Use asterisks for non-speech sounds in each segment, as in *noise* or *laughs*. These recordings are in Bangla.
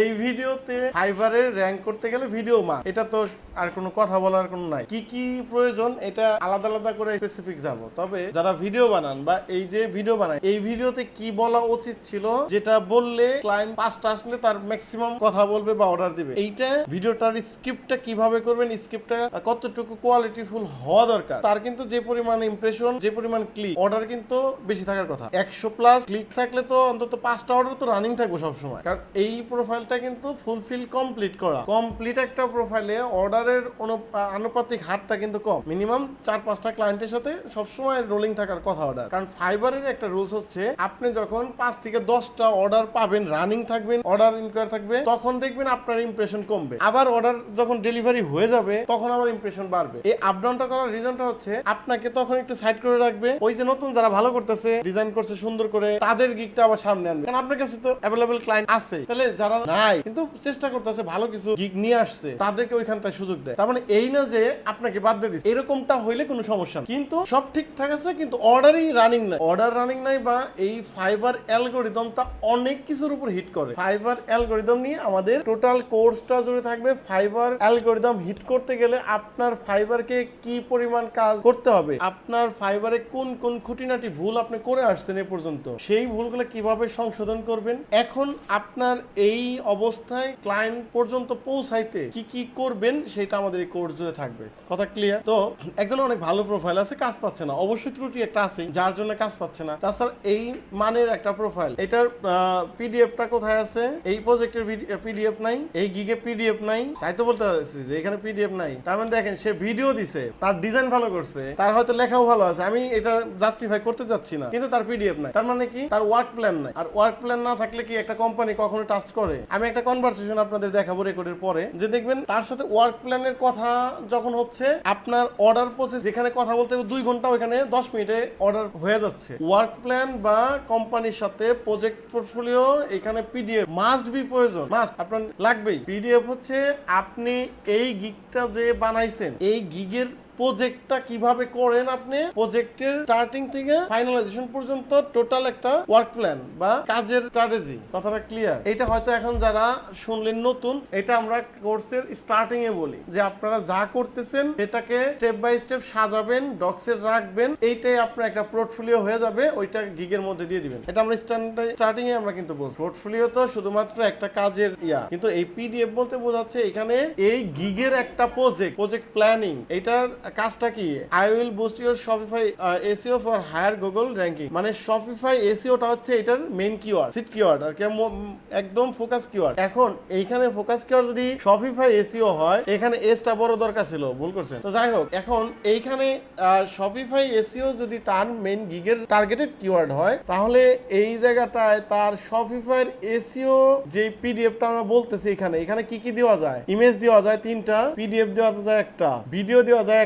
এই ভিডিওতে ফাইবারের র্যাঙ্ক করতে গেলে ভিডিও মান এটা তো আর কোনো কথা বলার কোনো নাই। কি কি প্রয়োজন এটা আলাদা আলাদা করে স্পেসিফিক যাব তবে যারা ভিডিও বানান বা এই যে ভিডিও বানায়, এই ভিডিওতে কি বলা উচিত ছিল? যেটা বললে ক্লায়েন্ট পাঁচটা আসলে তার ম্যাক্সিমাম কথা বলবে বা অর্ডার দিবে। এইটা ভিডিওটার স্ক্রিপ্টটা কীভাবে করবেন স্ক্রিপ্টটা কতটুকু কোয়ালিটিফুল হওয়া দরকার, তার কিন্তু যে পরিমাণ ইমপ্রেশন যে পরিমাণ ক্লিক অর্ডার কিন্তু বেশি থাকার কথা। একশো প্লাস ক্লিক থাকলে তো অন্তত পাঁচটা অর্ডার তো রানিং থাকবে সবসময়। কারণ এই প্রোফাইলটা কিন্তু ফুলফিল কমপ্লিট করা। কমপ্লিট একটা প্রোফাইলে অর্ডারের আনুপাতিক হারটা কিন্তু কম। মিনিমাম চার পাঁচটা ক্লায়েন্টের সাথে সবসময় রোলিং থাকার কথা অর্ডার কারণ ফাইবারের একটা রুলস হচ্ছে, আপনি যখন পাঁচ থেকে দশটা অর্ডার পাবেন রানিং থাকবেন অর্ডার ইনকোয়ার থাকবে, তখন দেখবেন আপনার ইমপ্রেশন কমবে। আবার অর্ডার যখন ডেলিভারি হয়ে যাবে, তখন আবার ইমপ্রেশন বাড়বে। এই আপ ডাউনটা করার রিজনটা হচ্ছে, আপনাকে তখন একটু সাইড করে রাখবে। ওই যে নতুন যারা ভালো করতেছে ডিজাইন করছে সুন্দর করে, তাদের গিকটা আবার সামনে আনবে। কারণ আপনার কাছে তো অ্যাভেলেবেল ক্লায়েন্ট আছে। তাহলে যারা নাই। কিন্তু চেষ্টা করতেছে ভালো কিছু গিক নিয়ে আসছে তাদেরকে ওইখানটায় সুযোগ দেয়। তার মানে এই না যে আপনাকে বাদ দিয়ে দিচ্ছে এরকমটা হইলে কোনো সমস্যা নেই। কিন্তু সব ঠিকঠাক আছে, কিন্তু অর্ডারই রানিং নাই। অর্ডার রানিং নাই বা এই ফাইবার অ্যালগোরিদমটা অনেক কিছুর উপর হিট করে। ফাইবার অ্যালগোরিদম নিয়ে আমাদের টোটাল কোর্সটা জুড়ে থাকবে। ফাইবার অ্যালগোরিদম হিট করতে গেলে আপনার ফাইবারকে কি পরিমাণ কাজ করতে হবে? আপনার ফাইবারে কোন কোন খুঁটিনাটি ভুল আপনি করে আসছেন এ পর্যন্ত? সেই ভুলগুলো কীভাবে সংশোধন করবেন? এখন আপনার এই অবস্থায় ক্লায়েন্ট পর্যন্ত পৌঁছাইতে কি কি করবেন সেটা আমাদের এই কোর্স জুড়ে থাকবে। কথা ক্লিয়ার তো, একজনের অনেক ভালো প্রোফাইল আছে, কাজ পাচ্ছে না। অবশ্যই ত্রুটি একটা আছে, যার জন্য কাজ পাচ্ছে না। তাছাড়া এই মানের একটা প্রোফাইল এটার পিডিএফটা কোথায় আছে? এই প্রজেক্টের পিডিএফ নাই, এই গিগে পিডিএফ নাই। তাই তো বলতে চাচ্ছি যে এখানে পিডিএফ নাই। তার মানে দেখেন, সে ভিডিও দিছে, তার ডিজাইন ভালো করছে, তার হয়তো লেখাও ভালো আছে। আমি এটা জাস্টিফাই করতে চাচ্ছি না, কিন্তু তার পিডিএফ নাই। তার মানে কি? তার ওয়ার্ক প্ল্যান নাই। আর ওয়ার্ক প্ল্যান না থাকলে কি একটা কোম্পানি কখনো টাস্ট করে? আমি একটা কনভারসেশন আপনাদের দেখাবো রেকর্ডের পরে, যে দেখবেন তার সাথে ওয়ার্ক প্ল্যানের কথা যখন হচ্ছে, আপনার অর্ডার প্রসেস যেখানে কথা বলতে দুই ঘণ্টা, ওইখানে দশ মিনিটে অর্ডার হয়ে যাচ্ছে। ওয়ার্ক প্ল্যান বা কোম্পানির সাথে প্রজেক্ট পোর্টফোলিও এখানে পিডিএফ মাস্ট বি প্রয়োজন। মাস্ট আপনার লাগবেই। পিডিএফ হচ্ছে আপনি এই গিগটা যে বানাইছেন, এই গিগের প্রজেক্টটা কীভাবে করেন আপনি? প্রজেক্টের স্টার্টিং থেকে ফাইনালাইজেশন পর্যন্ত টোটাল একটা ওয়ার্ক প্ল্যান বা কাজের স্ট্র্যাটেজি কথাটা ক্লিয়ার এটা হয়তো এখন যারা শুনলেন নতুন, এটা আমরা কোর্সের স্টার্টিং এ বলি। যে আপনারা যা করতেছেন, সেটাকে স্টেপ বাই স্টেপ সাজাবেন ডক্সের রাখবেন, এইটাই আপনার একটা পোর্টফোলিও হয়ে যাবে, ওইটা গিগের মধ্যে দিয়ে দিবেন। এটা আমরা স্টার্টিং এ আমরা কিন্তু বলছি। পোর্টফোলিও তো শুধুমাত্র একটা কাজের ইয়া, কিন্তু এই পিডিএফ বলতে বোঝাচ্ছে এখানে এই গিগের একটা প্রজেক্ট প্রজেক্ট প্ল্যানিং এটার কাজটা কি? I will boost your Shopify SEO for higher Google ranking মানে শপিফাই এসিওটা হচ্ছে এটার মেইন কিওয়ার্ড সিট কিওয়ার্ড আর কি একদম ফোকাস কিওয়ার্ড এখন এইখানে ফোকাস কিওয়ার্ড যদি শপিফাই এসিও হয়, এখানে এসটা বড় দরকার ছিল, ভুল করছেন। তো যাই হোক, এখন এইখানে শপিফাই এসিও যদি তার মেইন গিগের টার্গেটেড কিওয়ার্ড হয়, তাহলে এই জায়গাটায় তার শপিফাইয়ের এসিও যে পিডিএফটা আমরা বলতেছি এখানে এখানে কি কি দেওয়া যায়? ইমেজ দেওয়া যায় তিনটা পিডিএফ দেওয়া যায় একটা ভিডিও দেওয়া যায়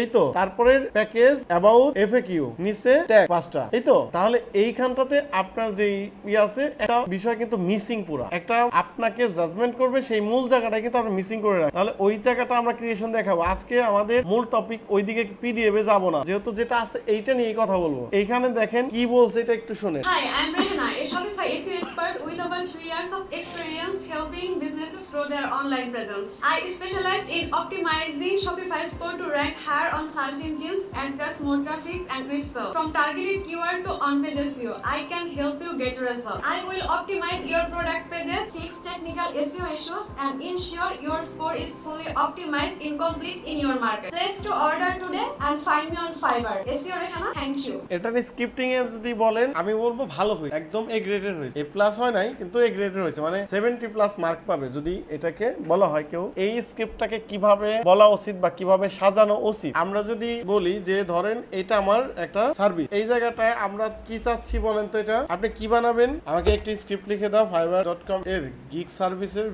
এই তো তারপরে প্যাকেজ অ্যাবাউট এফএকিউ নিচে ট্যাগ পাঁচটা। এই তো তাহলে এইখানটাতে আপনার যে ই আছে একটা বিষয় কিন্তু মিসিং পুরা। একটা আপনাকে জাজমেন্ট করবে সেই মূল জায়গাটা কিন্তু আমরা মিসিং করে রাখি তাহলে ওই জায়গাটা আমরা ক্রিয়েশন দেখাবো। আজকে আমাদের মূল টপিক ওইদিকে পিডিএফ এ যাব না। যেহেতু যেটা আছে এইটা নিয়ে কথা বলব। এইখানে দেখেন কি বলছে এটা একটু শুনে I'm Rehana, a Shopify SEO expert with over three years of experience helping grow their online presence. I specialize in optimizing Shopify store to rank higher on search engines and press more traffic and sell. From targeted keyword to on-page SEO, I can help you get results. I will optimize your product pages, fix technical SEO issues, and ensure your store is fully optimized, incomplete in your market. Place to order today and find me on Fiverr. SEO Rehana, thank you. Scripting এর যদি বলেন আমি বলব ভালো হয়েছে একদম এ গ্রেডের হয়েছে এ প্লাস হয় নাই কিন্তু এ গ্রেডের হয়েছে মানে সেভেন্টি প্লাস মার্ক পাবে যদি এটাকে বলা হয় কেউ, এই স্ক্রিপ্টটাকে কীভাবে বলা উচিত বা কীভাবে সাজানো উচিত? আমরা যদি বলি যে, ধরেন এটা আমার একটা সার্ভিস এই জায়গাটায় আমরা কি চাচ্ছি বলেন তো এটা? আপনি কি বানাবেন? আমাকে একটি স্ক্রিপ্ট লিখে দাও ফাইবার ডট কম এর গিগ সার্ভিসের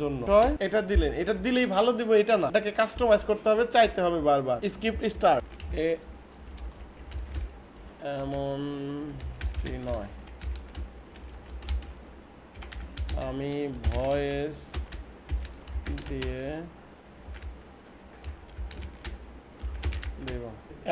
জন্য। এটা দিলেন। এটা দিলেই ভালো দিব, এটা না। এটাকে কাস্টমাইজ করতে হবে, চাইতে হবে বারবার। স্ক্রিপ্ট স্টার্ট এ এমন নয়। আমি ভয়েস দিয়ে দেব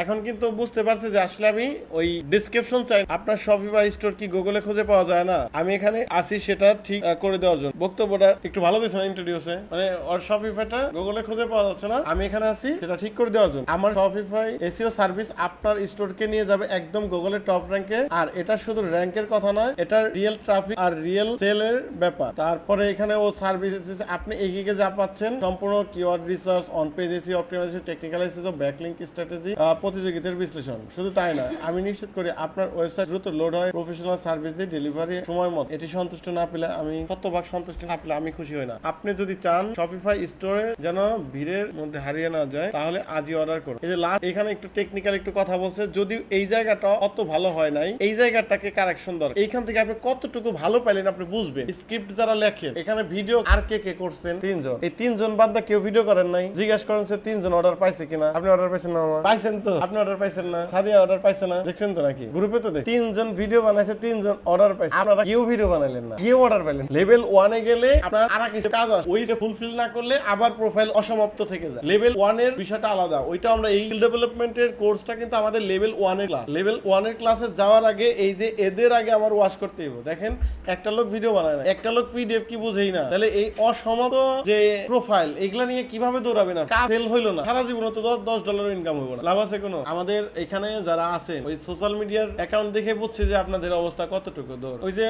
এখন কিন্তু বুঝতে পারছে যে আসলে আমি ওই ডিসক্রিপশন চাই। আপনার শপিফাই স্টোর কি গুগলে খুঁজে পাওয়া যায় না? আমি এখানে আসি সেটা ঠিক করে দেওয়ার জন্য। বক্তব্যটা একটু ভালো দিয়েছে না ইন্ট্রোডিউসে মানে ওর শপিফাইটা গুগলে খুঁজে পাওয়া যাচ্ছে না। আমি এখানে আসি সেটা ঠিক করে দেওয়ার জন্য। আমার শপিফাই এসিও সার্ভিস আপনার স্টোরকে নিয়ে যাবে একদম গুগলের টপ র্যাঙ্কে আর এটা শুধু র্যাঙ্কের কথা নয় এটা রিয়েল ট্রাফিক আর রিয়েল সেলের ব্যাপার। তারপরে এখানে ও সার্ভিস আপনি এগিয়ে যা পাচ্ছেন, সম্পূর্ণ keyword research on page SEO optimization technical off backlink strategy প্রতিযোগিতার বিশ্লেষণ। শুধু তাই না আমি নিশ্চিত করি আপনার ওয়েবসাইট দ্রুত লোড হয়, প্রফেশনাল সার্ভিস দিয়ে ডেলিভারি সময় মতো। এটি সন্তুষ্ট না পেলে আমি শতভাগ সন্তুষ্ট না পেলে আমি খুশি হই না। আপনি যদি চান শপিফাই স্টোরে যেন ভিড়ের মধ্যে হারিয়ে না যায়, তাহলে আজই অর্ডার করুন। এই যে লাস্ট এখানে একটু টেকনিক্যাল একটু কথা বলছে, যদি এই জায়গাটা অত ভালো হয় নাই, এই জায়গাটাকে কারেকশন দরকার। এইখান থেকে আপনি কতটুকু ভালো পাইলেন আপনি বুঝবেন। স্ক্রিপ্ট যারা লেখেন, এখানে ভিডিও আর কে কে করছেন? তিনজন। এই তিনজন বাদ কেউ ভিডিও করেন নাই। জিজ্ঞাসা করেন সে তিনজন অর্ডার পাইছে কিনা। আপনি অর্ডার পাইছেন না পাইছেন তো। আপনি অর্ডার পাইছেন না? অর্ডার পাইছে না? দেখছেন তো নাকি? গ্রুপে তো দেখ তিনজন ভিডিও বানাইছে, তিনজন অর্ডার পাইছে। আপনারা কেউ ভিডিও বানাইলেন না। কেউ অর্ডার পাইলেন লেভেল ওয়ানে গেলে আপনার আর কিছু কাজ আছে ওই যে ফুলফিল না করলে আবার প্রোফাইল অসমাপ্ত থেকে যায়। লেভেল ওয়ানের বিষয়টা আলাদা। ওইটা আমরা এই ডেভেলপমেন্টের কোর্সটা কিন্তু আমাদের লেভেল ওয়ানের ক্লাস লেভেল ওয়ানের ক্লাসে যাওয়ার আগে এই যে এদের আগে আমার ওয়াশ করতে হইব। দেখেন, একটা লোক ভিডিও বানায় না। একটা লোক পিডিএফ কি বুঝেই না। তাহলে এই অসমাপ্ত যে প্রোফাইল এগুলা নিয়ে কীভাবে দৌড়াবে না কাজ হইল না। সারা জীবন তো দশ দশ ডলার ইনকাম হইব না। লাভ আছে কোনো? আমাদের এখানে যারা আছেন, ওই সোশ্যাল মিডিয়ার অ্যাকাউন্ট দেখে বুঝছে যে আপনাদের অবস্থা কতটুকু দৌড় ওই যে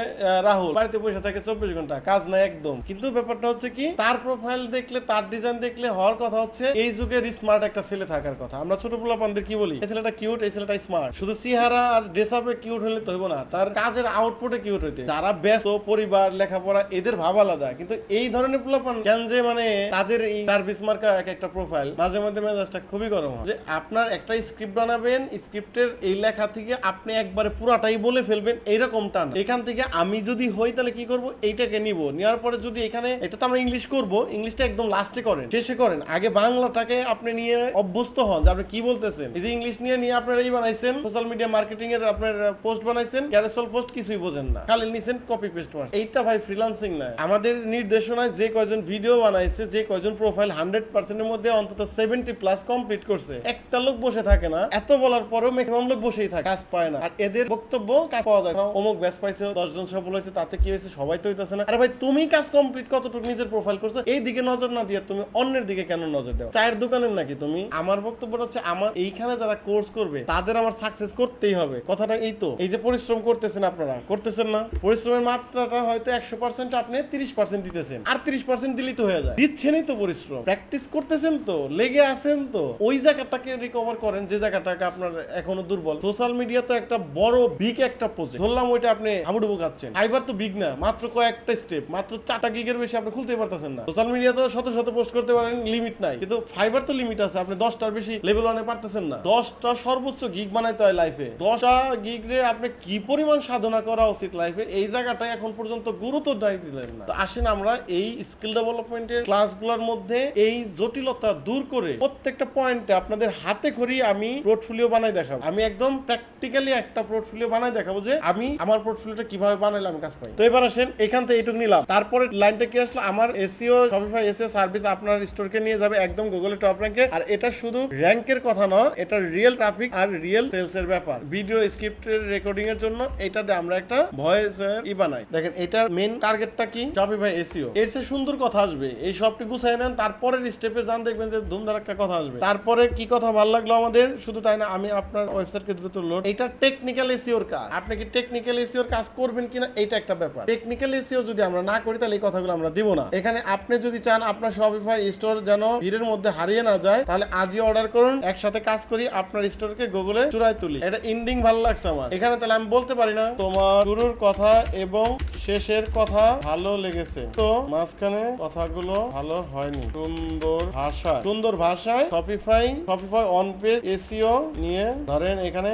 রাহুল, বাড়িতে বসে থাকে চব্বিশ ঘণ্টা, কাজ নাই একদম। কিন্তু ব্যাপারটা হচ্ছে কি, তার প্রোফাইল দেখলে, তার ডিজাইন দেখলে হওয়ার কথা হচ্ছে, এই যুগের স্মার্ট একটা ছেলে থাকার কথা। আমরা ছোট পোলাপানদের কি বলি? এই ছেলেটা কিউট এই ছেলেটা স্মার্ট শুধু চেহারা আর ড্রেস আপে কিউট হলে তো হইব না, তার কাজের আউটপুটে কিউট হইতে। যারা ব্যস্ত, পরিবার, লেখাপড়া, এদের ভাব আলাদা। কিন্তু এই ধরনের পোলাপান কেন যে মানে তাদের এই সার্ভিস মার্কা এক একটা প্রোফাইল মাঝে মধ্যে মেজাজটা খুবই গরম যে আপনার একটা স্ক্রিপ্ট বানাবেন স্ক্রিপ্টের এই লেখা থেকে আপনি একবারে পুরাটাই বলে ফেলবেন, এইরকমটা না। এখান থেকে আমি যদি হই তাহলে কি করব? এইটাকে নিব। নেওয়ার পরে যদি এখানে, এটা তো আমরা ইংলিশ করব ইংলিশটা একদম লাস্টে করেন, শেষে করেন। আগে বাংলাটাকে আপনি নিয়ে অভ্যস্ত হন, যে আপনি কি বলতেছেন। এই যে ইংলিশ নিয়ে নিয়ে আপনারা এই বানাইছেন সোশ্যাল মিডিয়া মার্কেটিং এর আপনার পোস্ট বানাইছেন ক্যারেসল পোস্ট কিছুই বোঝেন না। খালি নিছেন কপি পেস্ট মারছেন। এইটা ভাই ফ্রিল্যান্সিং না। আমাদের নির্দেশনায় যে কয়জন ভিডিও বানাইছে, যে কয়জন প্রোফাইল হান্ড্রেড পার্সেন্টের মধ্যে অন্তত সেভেন্টি প্লাস কমপ্লিট করছে। একটা লোক বসে থাকে না, এত বলার পরেও ম্যাক্সিমাম লোক বসেই থাকে, কাজ পায় না। আর এদের বক্তব্য কাজ পাওয়া যায় অমুক ব্যাস পাইছে, দশজন সফল হয়েছে তাতে কি হয়েছে, সবাই তো হইতেছে না। আরে ভাই, তুমি কাজ কমপ্লিট কতটুকু নিজের প্রোফাইল করছ এই দিকে নজর না দিয়ে তুমি অন্যের দিকে কেন নজর দাও? চায়ের দোকানের নাকি তুমি? আমার বক্তব্য হচ্ছে, আমার এইখানে যারা কোর্স করবে, তাদের আমার সাকসেস করতেই হবে। কথাটা এই তো। এই যে পরিশ্রম করতেছেন আপনারা, করতেছেন না? পরিশ্রমের মাত্রাটা হয়তো একশো পার্সেন্ট আপনি তিরিশ পার্সেন্ট দিতেছেন। আর তিরিশ পার্সেন্ট দিলেই তো হয়ে যায়। দিচ্ছেনই তো পরিশ্রম। প্র্যাকটিস করতেছেন তো, লেগে আছেন তো। ওই জায়গাটাকে রিকভার করেন। যে জায়গাটাকে আপনার এখনও দুর্বল। সোশ্যাল মিডিয়া তো একটা বড় বিগ একটা প্রজেক্ট ধরলাম ওইটা আপনি হাবুডুবু খাচ্ছেন। ফাইবার তো বিগ না, মাত্র কয়েকটা স্টেপ মাত্র চারটা গিগের বেশি আপনি খুলতে পারতেছেন না। সোশ্যাল মিডিয়া তো শত শত পোস্ট করতে পারেন লিমিট নাই। কিন্তু ফাইবার তো লিমিট আছে, আপনি দশটার বেশি লেভেল ওয়ানে পারতেছেন না। দশটা সর্বোচ্চ গিগ বানাইতে হয় লাইফে দশটা গিগ রে আপনি কি পরিমাণ সাধনা করা উচিত লাইফে এই জায়গাটায় এখন পর্যন্ত গুরুত্ব নাই দিলেন না। তো আসেন আমরা এই স্কিল ডেভেলপমেন্টের ক্লাসগুলোর মধ্যে এই জটিলতা দূর করে প্রত্যেকটা পয়েন্টে আপনাদের হাতে খড়ি আমি পোর্টফোলিও বানাই দেখাবো। আমি একদম প্র্যাকটিক্যালি একটা পোর্টফোলিও বানাই দেখাবো যে আমি আমার পোর্টফোলিওটা কীভাবে বানাইলে আমি কাজ পাই। তো এবার আসেন, এখান থেকে এইটুকু নিলাম। তারপরে লাইনটা কি আসলো? আমার এসিও শপিফাই এসিও সার্ভিস আপনার স্টোরকে নিয়ে যাবে একদম গুগলে টপ র্যাঙ্কে আর এটা শুধু র্যাঙ্কের কথা নয়, এটা রিয়েল ট্রাফিক আর রিয়েল সেলস এর ব্যাপার। ভিডিও স্ক্রিপ্টের রেকর্ডিং এর জন্য এটাতে আমরা একটা ভয়েস ই বানাই। দেখেন, এটার মেন টার্গেটটা কি? শপিফাই এসিও এর চেয়ে সুন্দর কথা আসবে। এই সবটি গুছাই নেন, তারপরের স্টেপে যান, দেখবেন যে ধুমধারাক্কা কথা আসবে। তারপরে কি কথা ভালো লাগল আমাদের? শুধু তাই না, আমি আপনার ওয়েবসাইটকে দ্রুত লোড এটা টেকনিক্যাল এসিওর কাজ। আপনি কি টেকনিক্যাল এসিওর কাজ করবেন কিনা এটা একটা ব্যাপার। টেকনিক্যাল এসিও যদি আমরা না করি, তাহলে এই কথাগুলো আমরা দিব না। এখানে আপনি যদি চান আপনার শপিফাই স্টোর যেন ভিড়ের মধ্যে হারিয়ে না যায়, তাহলে আজই অর্ডার করুন, একসাথে কাজ করি, আপনার স্টোরকে গুগলে চূড়ায় তুলি। এটা ইন্ডিং ভালো লাগছে আমার। এখানে তাহলে আমি বলতে পারি না, তোমার শুরুর কথা এবং শেষের কথা ভালো লেগেছে। তো মাঝখানে কথাগুলো ভালো হয়নি। সুন্দর ভাষা সুন্দর ভাষায় Shopify Shopify on page SEO নিয়ে ধরেন এখানে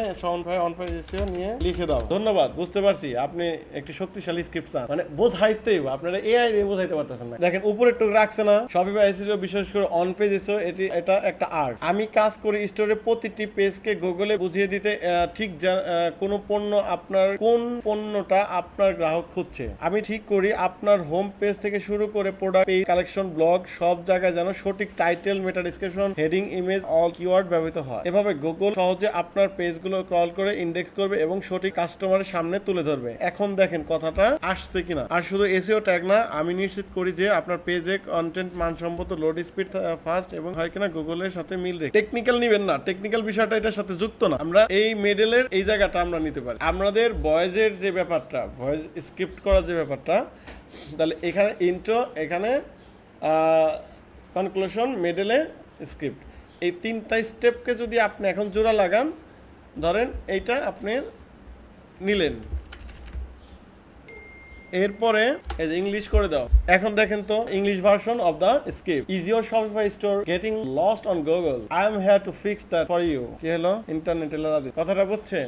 অন পেজ এসিও নিয়ে লিখে দাও। ধন্যবাদ, বুঝতে পারছি। আপনি একটি শক্তিশালী স্ক্রিপ্ট চান। মানে বোঝাইতেই আপনারা এআই দিয়ে বোঝাইতে পারতেছেন না। দেখেন, উপরে একটু রাখছে না। শপিফাই এসিও বিশেষ করে অন পেজ এসিও এটি, এটা একটা আর্ট আমি কাজ করি স্টোরে প্রতিটি পেজকে গুগলে বুঝিয়ে দিতে ঠিক কোন পণ্য আপনার, কোন পণ্যটা আপনার গ্রাহক খুঁজছে। আমি ঠিক করি আপনার হোম পেজ থেকে শুরু করে প্রোডাক্ট পেজ কালেকশন ব্লগ সব জায়গায় যেন সঠিক title meta description heading image all keyword ব্যবহৃত হয়। হয়। এভাবে গুগল সহজে আপনার পেজগুলো ক্রল করে ইন্ডেক্স করবে এবং সঠিক কাস্টমারের সামনে তুলে ধরবে। এখন দেখেন কথাটা আসছে কিনা। আর শুধু এসিও ট্যাগ না, আমি নিশ্চিত করি যে আপনার পেজে কন্টেন্ট মানসম্মত লোড স্পিড ফাস্ট এবং হয় কিনা গুগলের সাথে মিল রেখে। টেকনিক্যাল নিবেন না। টেকনিক্যাল বিষয়টা এটার সাথে যুক্ত না। আমরা এই মেডেলের এই জায়গাটা আমরা নিতে পারি। আমাদের ভয়েসের যে ব্যাপারটা ভয়েস স্ক্রিপ্ট করার যে ব্যাপারটা, তাহলে এখানে ইন্ট্রো এখানে কনক্লুশন মেডেলে স্ক্রিপ্ট এই তিনটা স্টেপকে যদি আপনি এখন জোড়া লাগান, ধরেন এইটা আপনি নিলেন। এরপরে এই যে ইংলিশ করে দাও। এখন দেখেন তো English version of the script is your Shopify store getting lost on Google I am here to fix that for you কি হলো? ইন্টারনেট এলারাদি কথাটা বুঝছেন?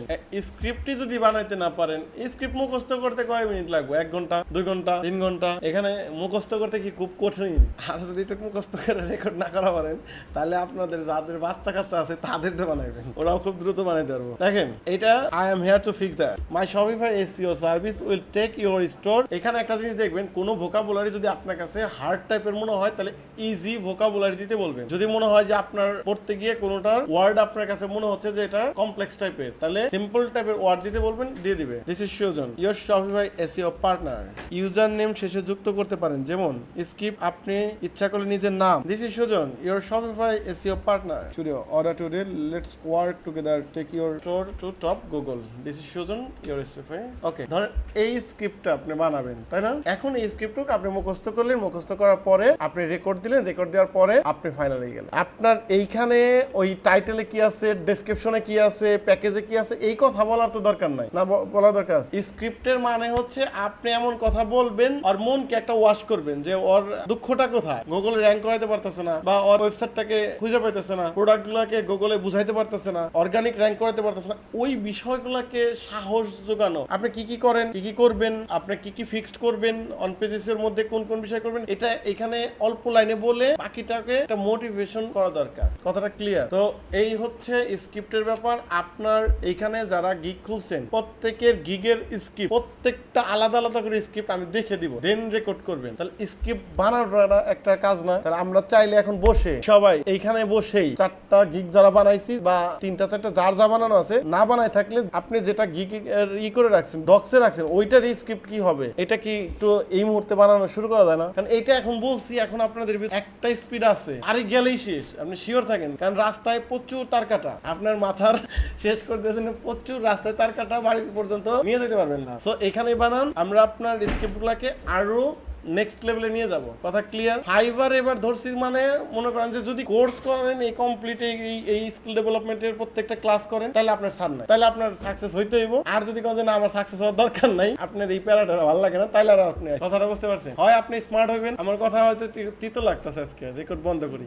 স্ক্রিপ্টই যদি বানাইতে না পারেন স্ক্রিপ্ট মুখস্থ করতে কয় মিনিট লাগবে? এক ঘণ্টা, দুই ঘণ্টা, তিন ঘণ্টা? এখানে মুখস্থ করতে কি খুব কঠিন? আর যদি এটা মুখস্থ করে রেকর্ড না করা পারেন, তাহলে আপনাদের যাদের বাচ্চা কাচ্চা আছে, তাদের দিয়ে বানাইবেন। ওরাও খুব দ্রুত বানাইতে পারব। দেখেন, এটা I am here to fix that my Shopify SEO service will take your store এখানে একটা জিনিস দেখবেন, কোনো ভোকাবুলারি যদি আপনার কাছে হার্ড টাইপের মনে হয় তাহলে ইজি ভোকাবুলারি দিতে বলবেন। যদি মনে হয় যে আপনার পড়তে গিয়ে কোনোটার ওয়ার্ড আপনার কাছে মনে হচ্ছে যে এটা কমপ্লেক্স টাইপের তাহলে সিম্পল টাইপের ওয়ার্ড দিতে বলবেন দিয়ে দিবে। This is Sujon your Shopify SEO partner user name শেষে যুক্ত করতে পারেন যেমন স্কিপ আপনি ইচ্ছা করলে নিজের নাম। This is Sujon your Shopify SEO partner studio order today let's work together take your store to top Google this is Sujon your Shopify okay ধরেন এই স্ক্রিপ্টটা আপনি বানাবেন তাই না? এখন এই স্ক্রিপ্টকে আপনি মুখস্থ করলেন, মুখস্থ করার পরে আপনি রেকর্ড দিলেন রেকর্ড দেওয়ার পরে আপনি ফাইনালে গেলেন। আপনার এইখানে ওই টাইটেলে কি আছে ডেসক্রিপশনে কি আছে প্যাকেজে কি আছে, এই কথা বলার তো দরকার নাই। না বলা দরকার আছে। স্ক্রিপ্টের মানে হচ্ছে আপনি এমন কথা বলবেন আর মনকে একটা ওয়াশ করবেন যে ওর দুঃখটা কোথায়? গুগলে র্যাঙ্ক করাইতে পারতেছে না বা ওর ওয়েবসাইটটাকে খুঁজে পাইতেছে না প্রোডাক্ট গুলাকে গুগলে বুঝাইতে পারতেছে না অর্গানিক র্যাঙ্ক করাতে পারতেছে না, ওই বিষয়গুলোকে সাহস যোগানো আপনি কি কি করেন, কি কি করবেন, আপনি কি কি ফিক্সড করবেন অন পেজেস এর মধ্যে কোন কোন বিষয় করবেন, এটা এখানে অল্প লাইনে বলে বাকিটাকে একটা মোটিভেশন করা দরকার। কথাটা ক্লিয়ার তো এই হচ্ছে স্ক্রিপ্টের ব্যাপার। আপনার এখানে যারা গিগ খুলছেন, প্রত্যেকের গিগের স্ক্রিপ্ট প্রত্যেকটা আলাদা আলাদা করে স্ক্রিপ্ট আমি দেখে দিব। দেন রেকর্ড করবেন। তাহলে স্ক্রিপ্ট বানানোটা একটা কাজ না। তাহলে আমরা চাইলে এখন বসে, সবাই এইখানে বসেই চারটা গিগ যারা বানাইছি বা তিনটা, চারটা যার যা বানানো আছে, না বানাই থাকলে আপনি যেটা গিগ ই করে রাখছেন ডক্সে রাখছেন ওইটার স্ক্রিপ্ট কি হবে? এটা কি একটু এই মুহূর্তে বানানো শুরু করা যায় না। কারণ এটা এখন বলছি, এখন আপনাদের একটা স্পিড আছে। আরে গেলেই শেষ, আপনি শিওর থাকেন। কারণ রাস্তায় প্রচুর তার কাটা। আপনার মাথার *laughs* শেষ করে দিয়েছেন, প্রচুর রাস্তায় তার কাটা বাড়ি পর্যন্ত নিয়ে যেতে পারবেন না। সো এখানে বানান। আমরা আপনার স্কেপগুলাকে গুলাকে আরও নেক্সট লেভেলে নিয়ে যাব। কথা ক্লিয়ার ফাইবার এবার ধরছি মানে মনে করেন যে যদি কোর্স করেন, এই কমপ্লিট এই এই স্কিল ডেভেলপমেন্টের প্রত্যেকটা ক্লাস করেন, তাহলে আপনার সার নাই। তাহলে আপনার সাকসেস হইতে হইব। আর যদি কোন না, আমার সাকসেস হওয়ার দরকার নাই, আপনার এই প্যারাটা ভালো লাগে না, তাহলে আর আপনি কথাটা বুঝতে পারছেন? হয় আপনি স্মার্ট হবেন আমার কথা হয়তো তিতো লাগতেছে আজকে রেকর্ড বন্ধ করি।